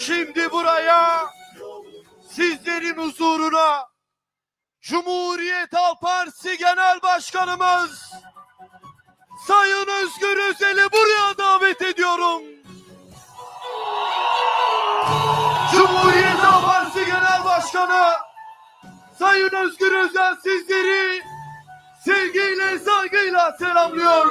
Şimdi buraya sizlerin huzuruna Cumhuriyet Halk Partisi Genel Başkanımız Sayın Özgür Özel'i buraya davet ediyorum. Cumhuriyet Halk Partisi Genel Başkanı Sayın Özgür Özel sizleri sevgiyle, saygıyla selamlıyor.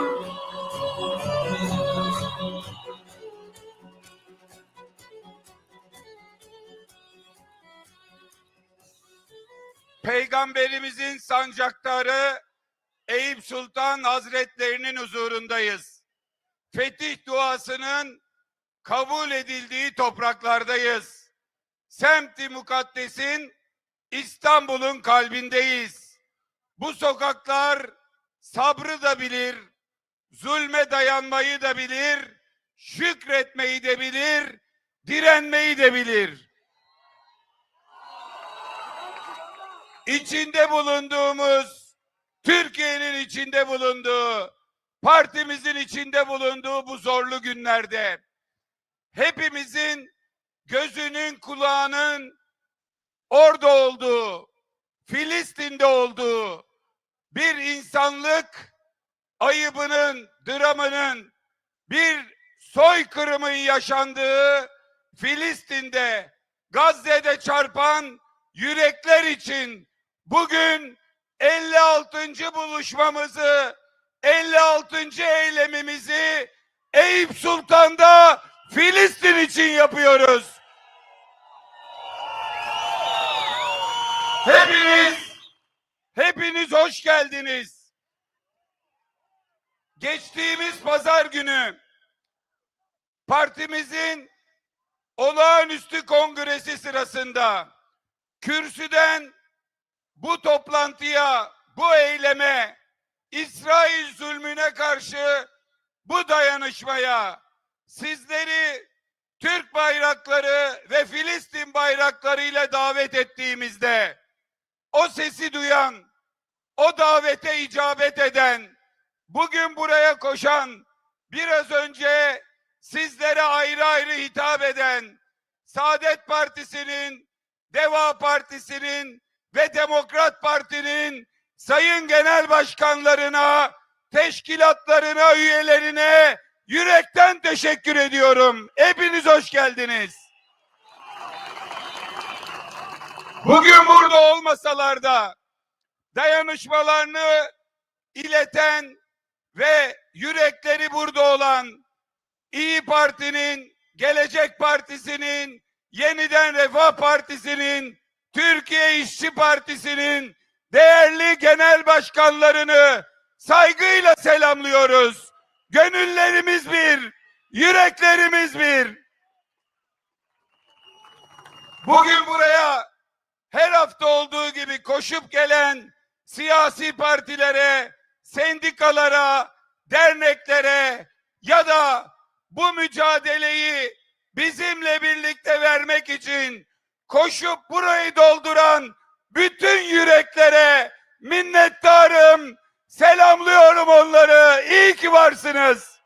Peygamberimizin sancaktarı Eyüp Sultan Hazretlerinin huzurundayız. Fetih duasının kabul edildiği topraklardayız. Semt-i Mukaddes'in İstanbul'un kalbindeyiz. Bu sokaklar sabrı da bilir, zulme dayanmayı da bilir, şükretmeyi de bilir, direnmeyi de bilir. İçinde bulunduğumuz, Türkiye'nin içinde bulunduğu, partimizin içinde bulunduğu bu zorlu günlerde hepimizin gözünün kulağının orada olduğu, Filistin'de olduğu bir insanlık ayıbının, dramının, bir soykırımın yaşandığı Filistin'de, Gazze'de çarpan yürekler için bugün 56. buluşmamızı, 56. eylemimizi Eyüp Sultan'da Filistin için yapıyoruz. Hepiniz, hepiniz hoş geldiniz. Geçtiğimiz pazar günü partimizin olağanüstü kongresi sırasında kürsüden bu toplantıya, bu eyleme, İsrail zulmüne karşı bu dayanışmaya sizleri Türk bayrakları ve Filistin bayraklarıyla davet ettiğimizde o sesi duyan, o davete icabet eden, bugün buraya koşan, biraz önce sizlere ayrı ayrı hitap eden Saadet Partisi'nin Deva Partisi'nin ve Demokrat Parti'nin sayın genel başkanlarına, teşkilatlarına, üyelerine yürekten teşekkür ediyorum. Hepiniz hoş geldiniz. Bugün burada olmasalar da dayanışmalarını ileten ve yürekleri burada olan İyi Parti'nin, Gelecek Partisi'nin, Yeniden Refah Partisi'nin, Türkiye İşçi Partisi'nin değerli genel başkanlarını saygıyla selamlıyoruz. Gönüllerimiz bir, yüreklerimiz bir. Bugün buraya her hafta olduğu gibi koşup gelen siyasi partilere, sendikalara, derneklere ya da bu mücadeleyi bizimle birlikte vermek için koşup burayı dolduran bütün yüreklere minnettarım. Selamlıyorum onları. İyi ki varsınız.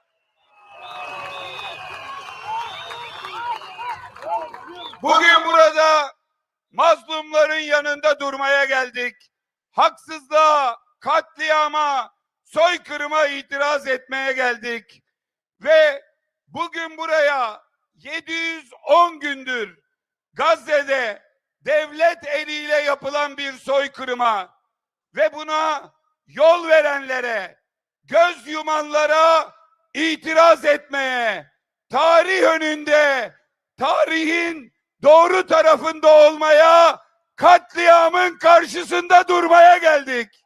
Bugün burada mazlumların yanında durmaya geldik. Haksızlığa, katliama, soykırıma itiraz etmeye geldik. Ve bugün buraya 710 gündür Gazze'de devlet eliyle yapılan bir soykırıma ve buna yol verenlere, göz yumanlara itiraz etmeye, tarih önünde, tarihin doğru tarafında olmaya, katliamın karşısında durmaya geldik.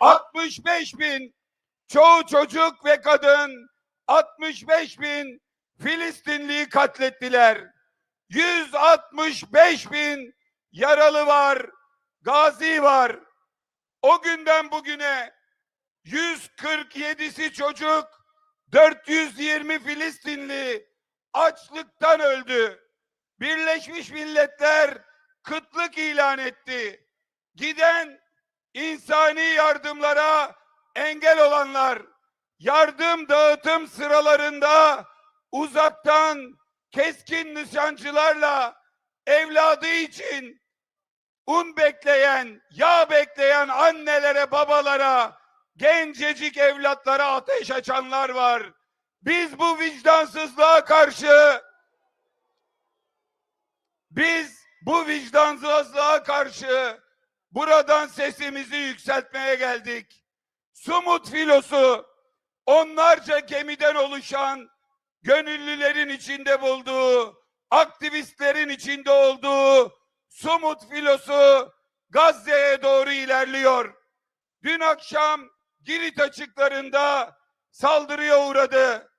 65 bin çoğu çocuk ve kadın 65 bin Filistinliyi katlettiler. 165 bin yaralı var, gazi var. O günden bugüne 147'si çocuk, 420 Filistinli açlıktan öldü. Birleşmiş Milletler kıtlık ilan etti. Giden insani yardımlara engel olanlar, yardım dağıtım sıralarında uzaktan keskin nişancılarla evladı için un bekleyen, yağ bekleyen annelere, babalara, gencecik evlatlara ateş açanlar var. Biz bu vicdansızlığa karşı biz bu vicdansızlığa karşı buradan sesimizi yükseltmeye geldik. Sumut filosu onlarca gemiden oluşan gönüllülerin içinde bulduğu, aktivistlerin içinde olduğu Sumut filosu Gazze'ye doğru ilerliyor. Dün akşam Girit açıklarında saldırıya uğradı.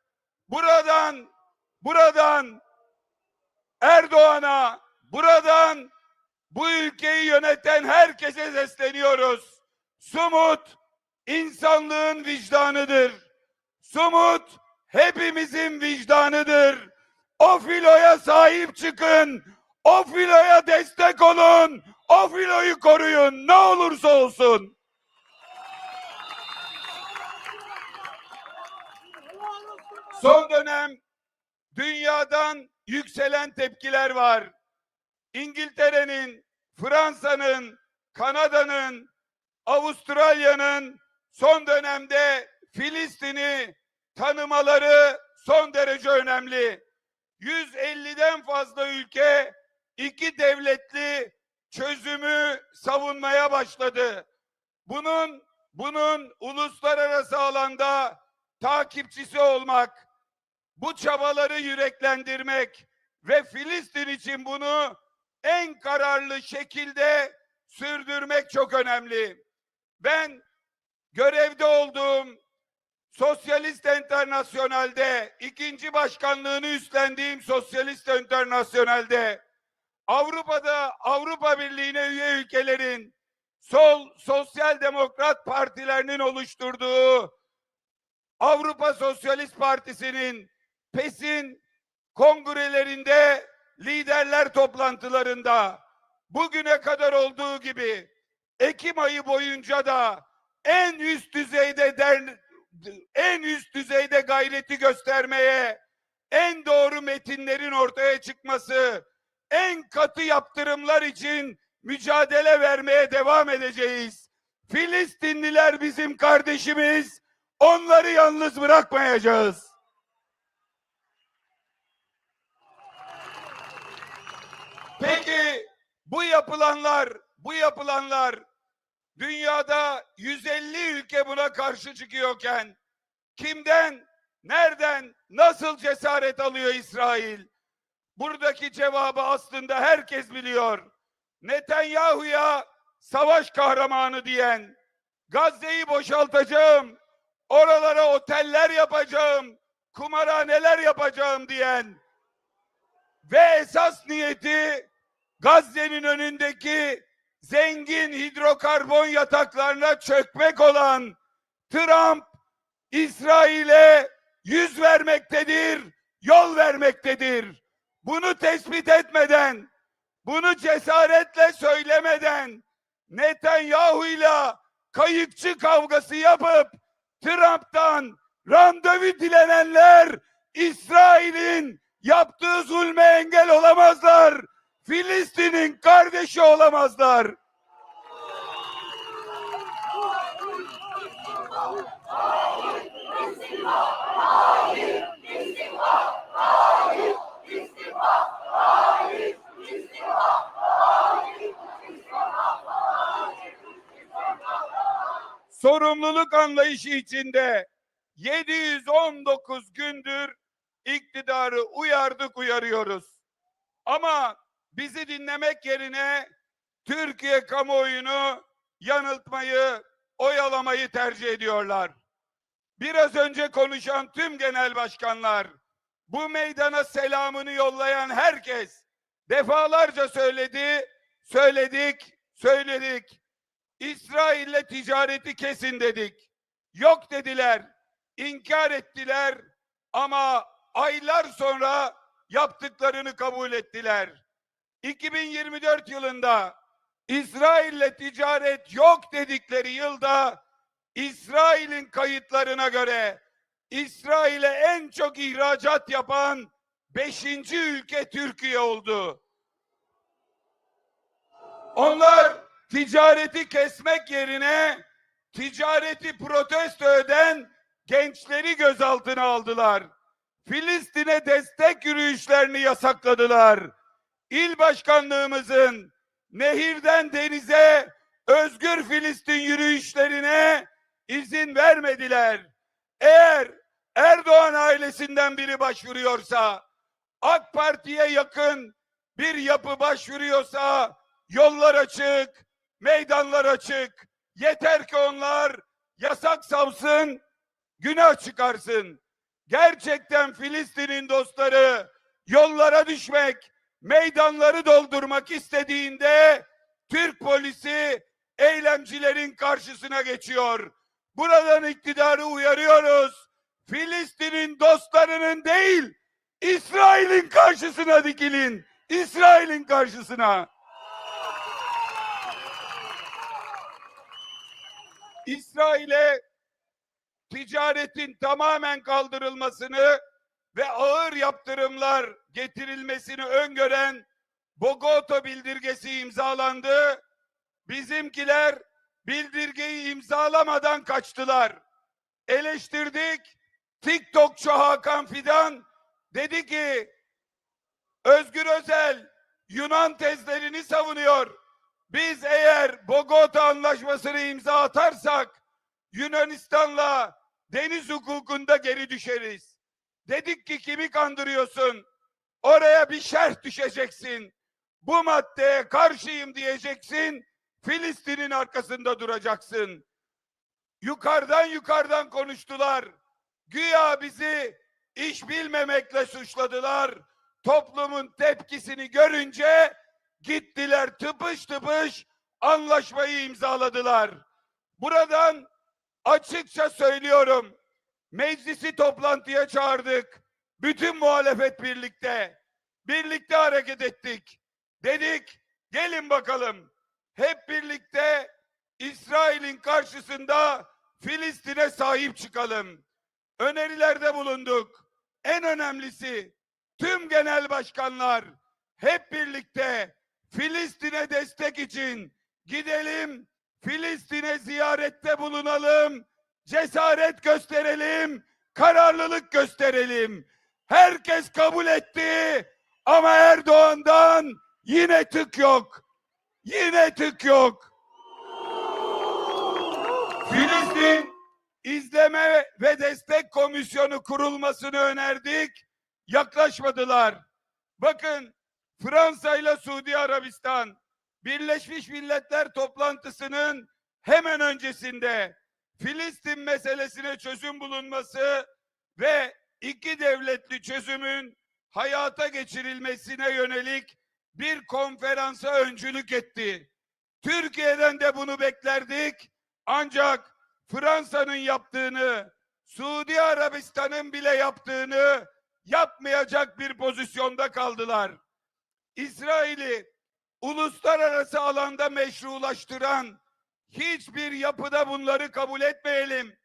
Buradan, buradan Erdoğan'a, buradan bu ülkeyi yöneten herkese sesleniyoruz. Sumut insanlığın vicdanıdır. Sumut hepimizin vicdanıdır. O filoya sahip çıkın. O filoya destek olun. O filoyu koruyun ne olursa olsun. Son dönem dünyadan yükselen tepkiler var. İngiltere'nin, Fransa'nın, Kanada'nın, Avustralya'nın son dönemde Filistin'i tanımaları son derece önemli. 150'den fazla ülke iki devletli çözümü savunmaya başladı. Bunun bunun uluslararası alanda takipçisi olmak, bu çabaları yüreklendirmek ve Filistin için bunu en kararlı şekilde sürdürmek çok önemli. Ben görevde olduğum Sosyalist Enternasyonel'de ikinci başkanlığını üstlendiğim Sosyalist Enternasyonel'de Avrupa'da Avrupa Birliği'ne üye ülkelerin sol sosyal demokrat partilerinin oluşturduğu Avrupa Sosyalist Partisi'nin PES'in kongrelerinde liderler toplantılarında bugüne kadar olduğu gibi Ekim ayı boyunca da en üst düzeyde der, en üst düzeyde gayreti göstermeye, en doğru metinlerin ortaya çıkması, en katı yaptırımlar için mücadele vermeye devam edeceğiz. Filistinliler bizim kardeşimiz. Onları yalnız bırakmayacağız. Peki bu yapılanlar, bu yapılanlar dünyada 150 ülke buna karşı çıkıyorken kimden, nereden, nasıl cesaret alıyor İsrail? Buradaki cevabı aslında herkes biliyor. Netanyahu'ya savaş kahramanı diyen, Gazze'yi boşaltacağım, oralara oteller yapacağım, kumarhaneler yapacağım diyen ve esas niyeti Gazze'nin önündeki zengin hidrokarbon yataklarına çökmek olan Trump İsrail'e yüz vermektedir, yol vermektedir. Bunu tespit etmeden, bunu cesaretle söylemeden Netanyahu ile kayıkçı kavgası yapıp Trump'tan randevu dilenenler İsrail'in yaptığı zulme engel olamazlar. Filistin'in kardeşi olamazlar. sorumluluk anlayışı içinde 719 gündür iktidarı uyardık uyarıyoruz. Ama bizi dinlemek yerine Türkiye kamuoyunu yanıltmayı, oyalamayı tercih ediyorlar. Biraz önce konuşan tüm genel başkanlar, bu meydana selamını yollayan herkes defalarca söyledi, söyledik, söyledik. İsrail'le ticareti kesin dedik. Yok dediler, inkar ettiler ama aylar sonra yaptıklarını kabul ettiler. 2024 yılında İsrail'le ticaret yok dedikleri yılda İsrail'in kayıtlarına göre İsrail'e en çok ihracat yapan beşinci ülke Türkiye oldu. Onlar ticareti kesmek yerine ticareti protesto eden gençleri gözaltına aldılar. Filistin'e destek yürüyüşlerini yasakladılar. İl başkanlığımızın nehirden denize özgür Filistin yürüyüşlerine izin vermediler. Eğer Erdoğan ailesinden biri başvuruyorsa, AK Parti'ye yakın bir yapı başvuruyorsa yollar açık, meydanlar açık. Yeter ki onlar yasak savsın, günah çıkarsın. Gerçekten Filistin'in dostları yollara düşmek, meydanları doldurmak istediğinde Türk polisi eylemcilerin karşısına geçiyor. Buradan iktidarı uyarıyoruz. Filistin'in dostlarının değil, İsrail'in karşısına dikilin. İsrail'in karşısına. İsrail'e ticaretin tamamen kaldırılmasını ve ağır yaptırımlar getirilmesini öngören Bogota bildirgesi imzalandı. Bizimkiler bildirgeyi imzalamadan kaçtılar. Eleştirdik. TikTokçu Hakan Fidan dedi ki Özgür Özel Yunan tezlerini savunuyor. Biz eğer Bogota anlaşmasını imza atarsak Yunanistan'la deniz hukukunda geri düşeriz. Dedik ki kimi kandırıyorsun? Oraya bir şerh düşeceksin. Bu maddeye karşıyım diyeceksin. Filistin'in arkasında duracaksın. Yukarıdan yukarıdan konuştular. Güya bizi iş bilmemekle suçladılar. Toplumun tepkisini görünce gittiler tıpış tıpış anlaşmayı imzaladılar. Buradan açıkça söylüyorum. Meclisi toplantıya çağırdık. Bütün muhalefet birlikte. Birlikte hareket ettik. Dedik gelin bakalım. Hep birlikte İsrail'in karşısında Filistin'e sahip çıkalım. Önerilerde bulunduk. En önemlisi tüm genel başkanlar hep birlikte Filistin'e destek için gidelim, Filistin'e ziyarette bulunalım, cesaret gösterelim, kararlılık gösterelim. Herkes kabul etti ama Erdoğan'dan yine tık yok. Yine tık yok. Filistin İzleme ve Destek Komisyonu kurulmasını önerdik. Yaklaşmadılar. Bakın Fransa ile Suudi Arabistan Birleşmiş Milletler toplantısının hemen öncesinde Filistin meselesine çözüm bulunması ve iki devletli çözümün hayata geçirilmesine yönelik bir konferansa öncülük etti. Türkiye'den de bunu beklerdik. Ancak Fransa'nın yaptığını, Suudi Arabistan'ın bile yaptığını yapmayacak bir pozisyonda kaldılar. İsrail'i uluslararası alanda meşrulaştıran hiçbir yapıda bunları kabul etmeyelim.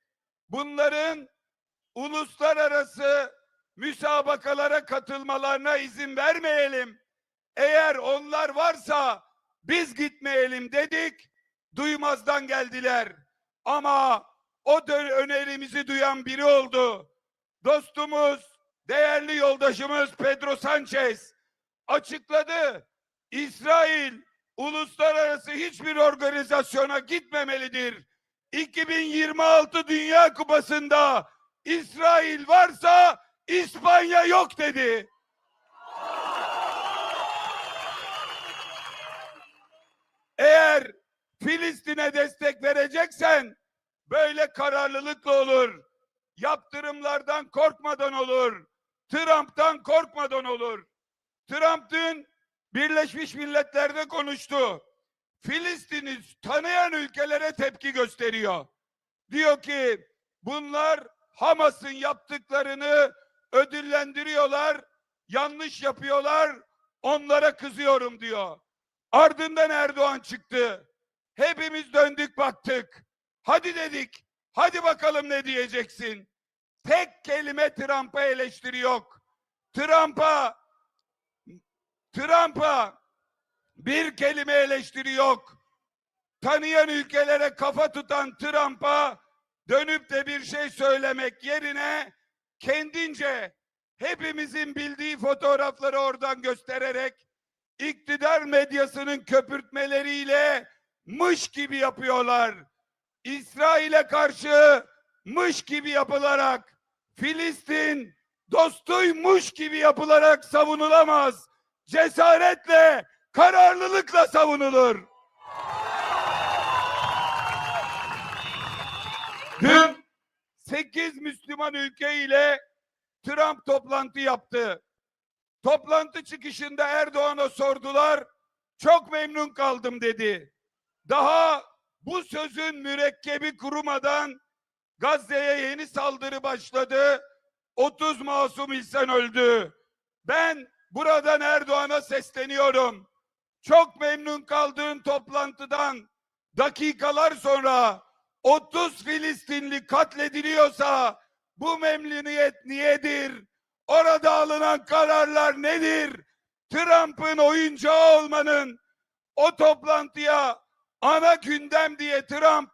Bunların uluslararası müsabakalara katılmalarına izin vermeyelim. Eğer onlar varsa biz gitmeyelim dedik. Duymazdan geldiler. Ama o önerimizi duyan biri oldu. Dostumuz, değerli yoldaşımız Pedro Sanchez açıkladı. İsrail uluslararası hiçbir organizasyona gitmemelidir. 2026 Dünya Kupası'nda İsrail varsa İspanya yok dedi. Eğer Filistin'e destek vereceksen böyle kararlılıkla olur. Yaptırımlardan korkmadan olur. Trump'tan korkmadan olur. Trump Birleşmiş Milletler'de konuştu. Filistin'i tanıyan ülkelere tepki gösteriyor. Diyor ki bunlar Hamas'ın yaptıklarını ödüllendiriyorlar, yanlış yapıyorlar, onlara kızıyorum diyor. Ardından Erdoğan çıktı. Hepimiz döndük baktık. Hadi dedik. Hadi bakalım ne diyeceksin. tek kelime Trump'a eleştiri yok. Trump'a Trump'a bir kelime eleştiri yok. Tanıyan ülkelere kafa tutan Trump'a dönüp de bir şey söylemek yerine kendince hepimizin bildiği fotoğrafları oradan göstererek iktidar medyasının köpürtmeleriyle mış gibi yapıyorlar. İsrail'e karşı mış gibi yapılarak Filistin dostuymuş gibi yapılarak savunulamaz. Cesaretle, kararlılıkla savunulur. Dün 8 Müslüman ülke ile Trump toplantı yaptı. Toplantı çıkışında Erdoğan'a sordular. Çok memnun kaldım dedi. Daha bu sözün mürekkebi kurumadan Gazze'ye yeni saldırı başladı. 30 masum insan öldü. Ben buradan Erdoğan'a sesleniyorum. Çok memnun kaldığın toplantıdan dakikalar sonra 30 Filistinli katlediliyorsa bu memnuniyet niyedir? Orada alınan kararlar nedir? Trump'ın oyuncağı olmanın o toplantıya ana gündem diye Trump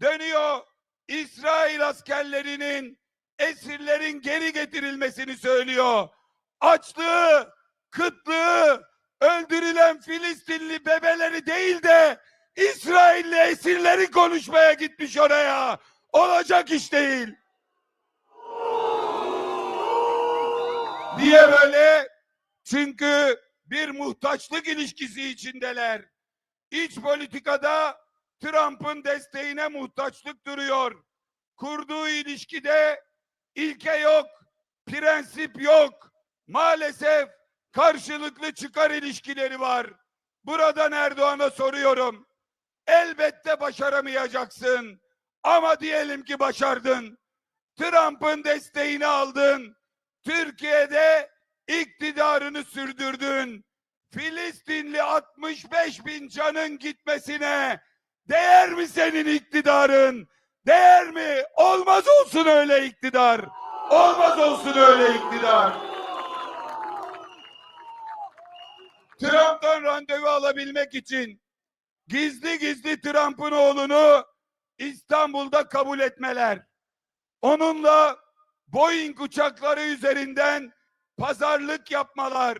dönüyor İsrail askerlerinin esirlerin geri getirilmesini söylüyor. Açlığı, kıtlığı, öldürülen Filistinli bebeleri değil de İsrailli esirleri konuşmaya gitmiş oraya. Olacak iş değil. Niye böyle? Çünkü bir muhtaçlık ilişkisi içindeler. İç politikada Trump'ın desteğine muhtaçlık duruyor. Kurduğu ilişkide ilke yok, prensip yok. Maalesef karşılıklı çıkar ilişkileri var. Buradan Erdoğan'a soruyorum. Elbette başaramayacaksın. Ama diyelim ki başardın. Trump'ın desteğini aldın. Türkiye'de iktidarını sürdürdün. Filistinli 65 bin canın gitmesine değer mi senin iktidarın? Değer mi? Olmaz olsun öyle iktidar. Olmaz olsun öyle iktidar. Trump'tan randevu alabilmek için gizli gizli Trump'ın oğlunu İstanbul'da kabul etmeler. Onunla Boeing uçakları üzerinden pazarlık yapmalar.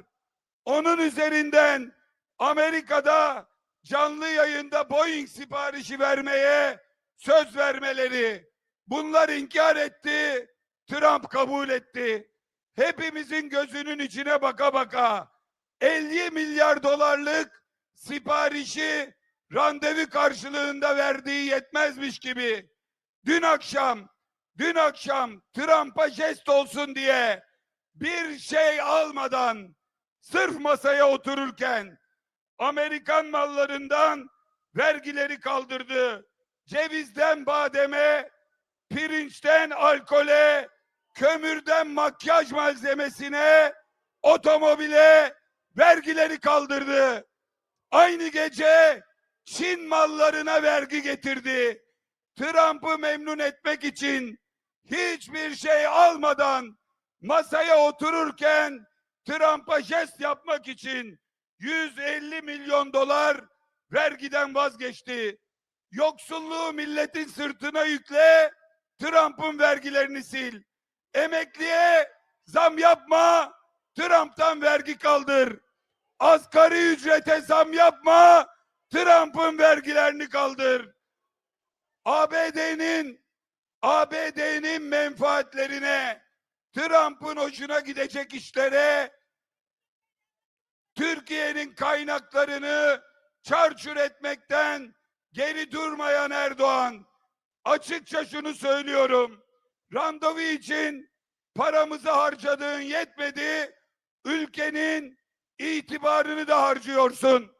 Onun üzerinden Amerika'da canlı yayında Boeing siparişi vermeye söz vermeleri. Bunlar inkar etti. Trump kabul etti. Hepimizin gözünün içine baka baka 50 milyar dolarlık siparişi randevu karşılığında verdiği yetmezmiş gibi dün akşam dün akşam Trump'a jest olsun diye bir şey almadan sırf masaya otururken Amerikan mallarından vergileri kaldırdı. Cevizden bademe, pirinçten alkole, kömürden makyaj malzemesine, otomobile vergileri kaldırdı. Aynı gece Çin mallarına vergi getirdi. Trump'ı memnun etmek için hiçbir şey almadan masaya otururken Trump'a jest yapmak için 150 milyon dolar vergiden vazgeçti. Yoksulluğu milletin sırtına yükle, Trump'ın vergilerini sil. Emekliye zam yapma, Trump'tan vergi kaldır. Asgari ücrete zam yapma, Trump'ın vergilerini kaldır. ABD'nin ABD'nin menfaatlerine, Trump'ın hoşuna gidecek işlere Türkiye'nin kaynaklarını çarçur etmekten geri durmayan Erdoğan açıkça şunu söylüyorum. Randevu için paramızı harcadığın yetmedi. Ülkenin itibarını da harcıyorsun.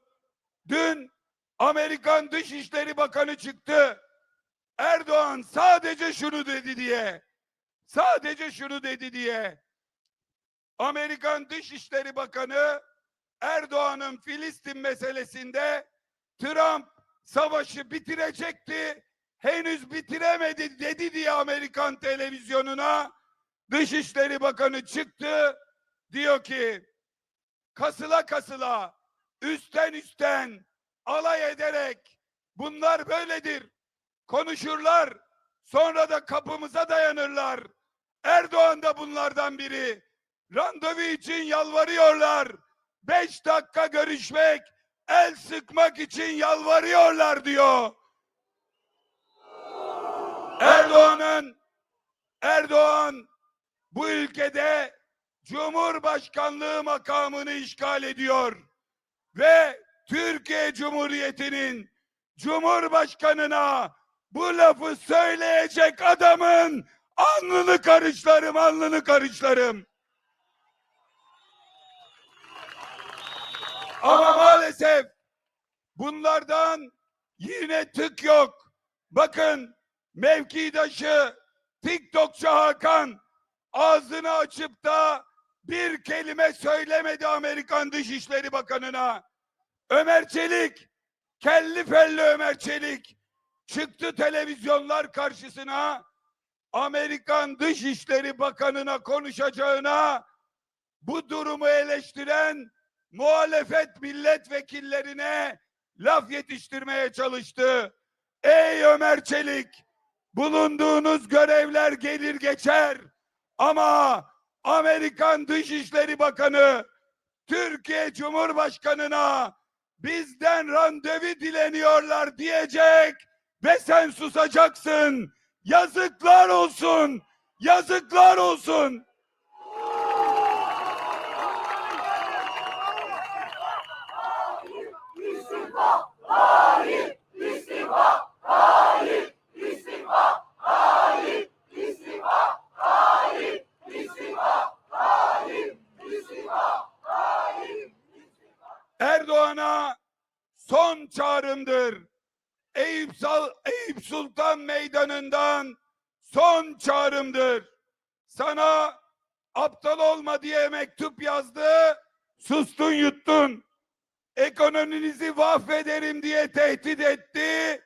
Dün Amerikan Dışişleri Bakanı çıktı. Erdoğan sadece şunu dedi diye. Sadece şunu dedi diye. Amerikan Dışişleri Bakanı Erdoğan'ın Filistin meselesinde Trump savaşı bitirecekti. Henüz bitiremedi dedi diye Amerikan televizyonuna Dışişleri Bakanı çıktı diyor ki kasıla kasıla üstten üstten alay ederek bunlar böyledir. Konuşurlar sonra da kapımıza dayanırlar. Erdoğan da bunlardan biri. Randevu için yalvarıyorlar. Beş dakika görüşmek, el sıkmak için yalvarıyorlar diyor. Erdoğan'ın Erdoğan bu ülkede Cumhurbaşkanlığı makamını işgal ediyor ve Türkiye Cumhuriyeti'nin Cumhurbaşkanına bu lafı söyleyecek adamın alnını karışlarım, alnını karışlarım. Ama maalesef bunlardan yine tık yok. Bakın mevkidaşı TikTokçu Hakan ağzını açıp da bir kelime söylemedi Amerikan Dışişleri Bakanı'na. Ömer Çelik, kelli felli Ömer Çelik çıktı televizyonlar karşısına Amerikan Dışişleri Bakanı'na konuşacağına bu durumu eleştiren muhalefet milletvekillerine laf yetiştirmeye çalıştı. Ey Ömer Çelik, bulunduğunuz görevler gelir geçer ama Amerikan Dışişleri Bakanı Türkiye Cumhurbaşkanına bizden randevu dileniyorlar diyecek ve sen susacaksın. Yazıklar olsun. Yazıklar olsun. Erdoğan'a son çağrımdır. Eyüp, Sal- Eyüp Sultan Meydanı'ndan son çağrımdır. Sana aptal olma diye mektup yazdı. Sustun yuttun. Ekonominizi mahvederim diye tehdit etti.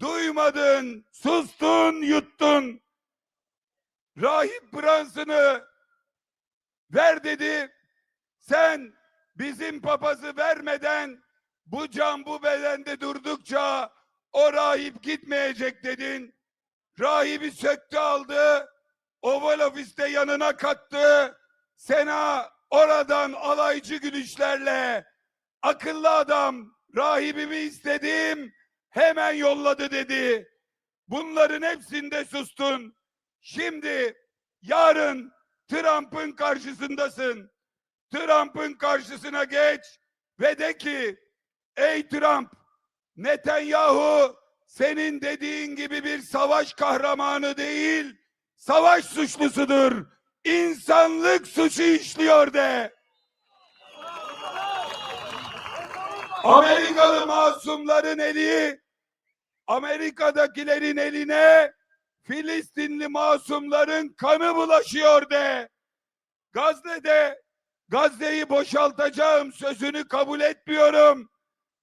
Duymadın. Sustun yuttun. Rahip Branson'ı ver dedi. Sen bizim papazı vermeden bu can bu bedende durdukça o rahip gitmeyecek dedin. Rahibi söktü aldı. Oval ofiste yanına kattı. Sena oradan alaycı gülüşlerle akıllı adam rahibimi istedim hemen yolladı dedi. Bunların hepsinde sustun. Şimdi yarın Trump'ın karşısındasın. Trump'ın karşısına geç ve de ki ey Trump Netanyahu senin dediğin gibi bir savaş kahramanı değil savaş suçlusudur. İnsanlık suçu işliyor de. Amerikalı masumların eli Amerika'dakilerin eline Filistinli masumların kanı bulaşıyor de. Gazze'de Gazze'yi boşaltacağım sözünü kabul etmiyorum.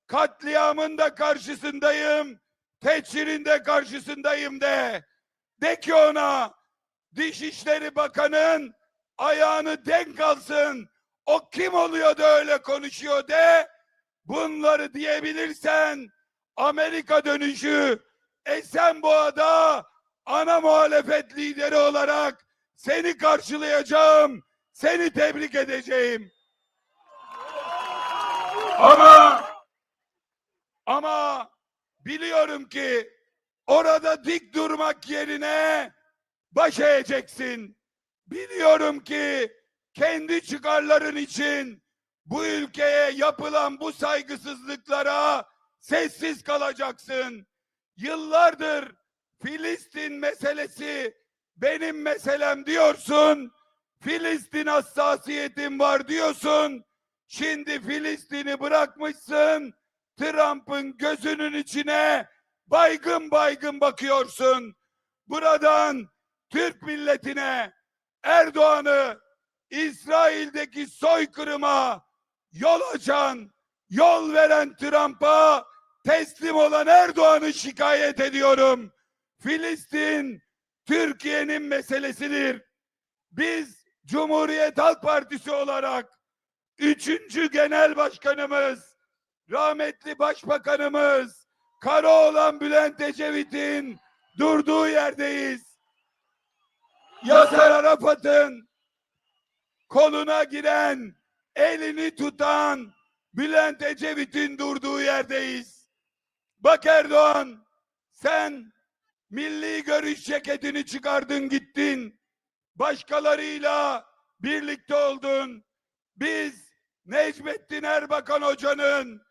Katliamın da karşısındayım. Teçhirin de karşısındayım de. De ki ona Dışişleri Bakanı'nın ayağını denk alsın. O kim oluyor da öyle konuşuyor de. Bunları diyebilirsen Amerika dönüşü Esenboğa'da ana muhalefet lideri olarak seni karşılayacağım. Seni tebrik edeceğim. Ama ama biliyorum ki orada dik durmak yerine baş eğeceksin. Biliyorum ki kendi çıkarların için bu ülkeye yapılan bu saygısızlıklara sessiz kalacaksın. Yıllardır Filistin meselesi benim meselem diyorsun. Filistin hassasiyetim var diyorsun. Şimdi Filistin'i bırakmışsın. Trump'ın gözünün içine baygın baygın bakıyorsun. Buradan Türk milletine Erdoğan'ı İsrail'deki soykırıma yol açan, yol veren Trump'a teslim olan Erdoğan'ı şikayet ediyorum. Filistin Türkiye'nin meselesidir. biz Cumhuriyet Halk Partisi olarak üçüncü genel başkanımız, rahmetli başbakanımız, Karaoğlan Bülent Ecevit'in durduğu yerdeyiz. Yasser Arafat'ın koluna giren, elini tutan Bülent Ecevit'in durduğu yerdeyiz. Bak Erdoğan, sen milli görüş ceketini çıkardın gittin. Başkalarıyla birlikte oldun. Biz Necmettin Erbakan Hoca'nın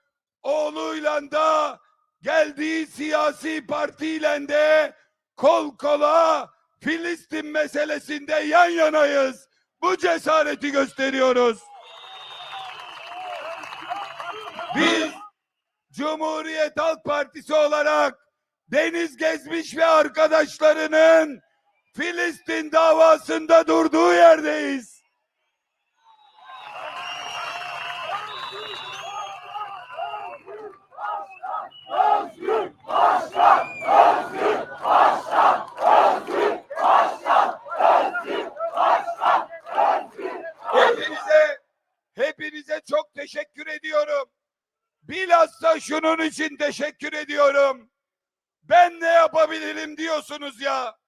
oğluyla da geldiği siyasi partiyle de kol kola Filistin meselesinde yan yanayız. Bu cesareti gösteriyoruz. Biz Cumhuriyet Halk Partisi olarak Deniz Gezmiş ve arkadaşlarının Filistin davasında durduğu yerdeyiz. Hepinize hepinize çok teşekkür ediyorum. Bilhassa şunun için teşekkür ediyorum. Ben ne yapabilirim diyorsunuz ya.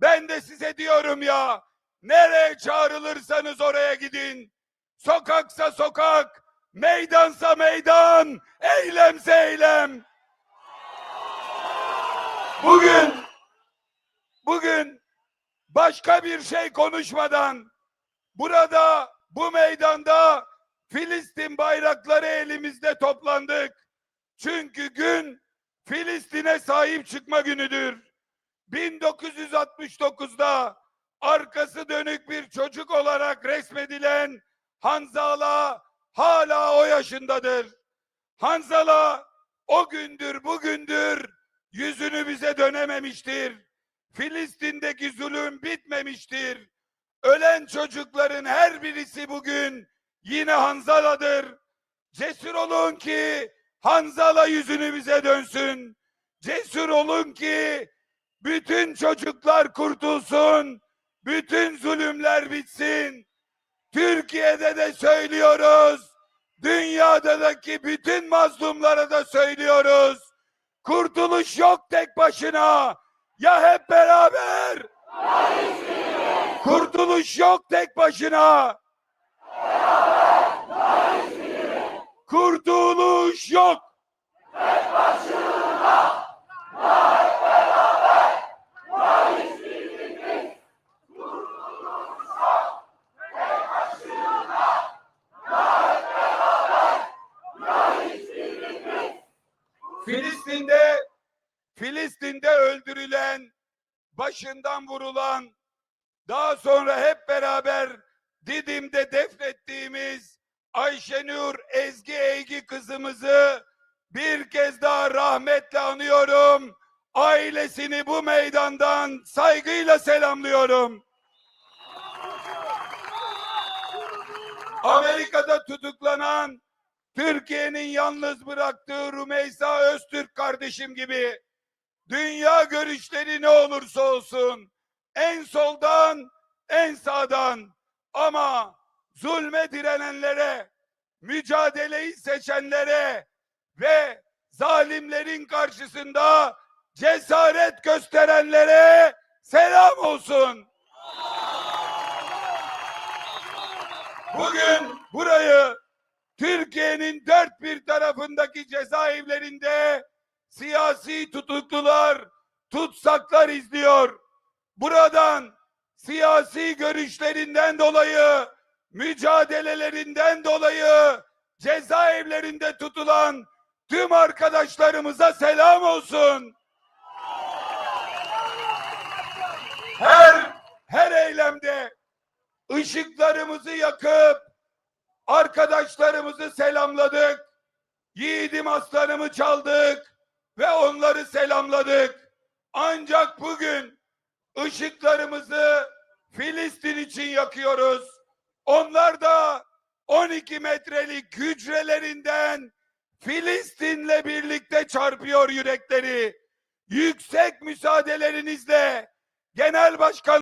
Ben de size diyorum ya. Nereye çağrılırsanız oraya gidin. Sokaksa sokak, meydansa meydan, eylemse eylem. Bugün bugün başka bir şey konuşmadan burada bu meydanda Filistin bayrakları elimizde toplandık. Çünkü gün Filistin'e sahip çıkma günüdür. 1969'da arkası dönük bir çocuk olarak resmedilen Hanzala hala o yaşındadır. Hanzala o gündür bugündür yüzünü bize dönememiştir. Filistin'deki zulüm bitmemiştir. Ölen çocukların her birisi bugün yine Hanzala'dır. Cesur olun ki Hanzala yüzünü bize dönsün. Cesur olun ki bütün çocuklar kurtulsun. Bütün zulümler bitsin. Türkiye'de de söylüyoruz. Dünyadaki bütün mazlumlara da söylüyoruz. Kurtuluş yok tek başına. Ya hep beraber. Kurtuluş yok tek başına. Kurtuluş yok. Filistin'de Filistin'de öldürülen, başından vurulan, daha sonra hep beraber Didim'de defnettiğimiz Ayşenur Ezgi Eygi kızımızı bir kez daha rahmetle anıyorum. Ailesini bu meydandan saygıyla selamlıyorum. Amerika'da tutuklanan Türkiye'nin yalnız bıraktığı Rumeysa Öztürk kardeşim gibi dünya görüşleri ne olursa olsun en soldan en sağdan ama zulme direnenlere mücadeleyi seçenlere ve zalimlerin karşısında cesaret gösterenlere selam olsun. Bugün burayı Türkiye'nin dört bir tarafındaki cezaevlerinde siyasi tutuklular, tutsaklar izliyor. Buradan siyasi görüşlerinden dolayı, mücadelelerinden dolayı cezaevlerinde tutulan tüm arkadaşlarımıza selam olsun. Her her eylemde ışıklarımızı yakıp arkadaşlarımızı selamladık. Yiğidim aslanımı çaldık ve onları selamladık. Ancak bugün ışıklarımızı Filistin için yakıyoruz. Onlar da 12 metrelik hücrelerinden Filistin'le birlikte çarpıyor yürekleri. Yüksek müsaadelerinizle Genel Başkan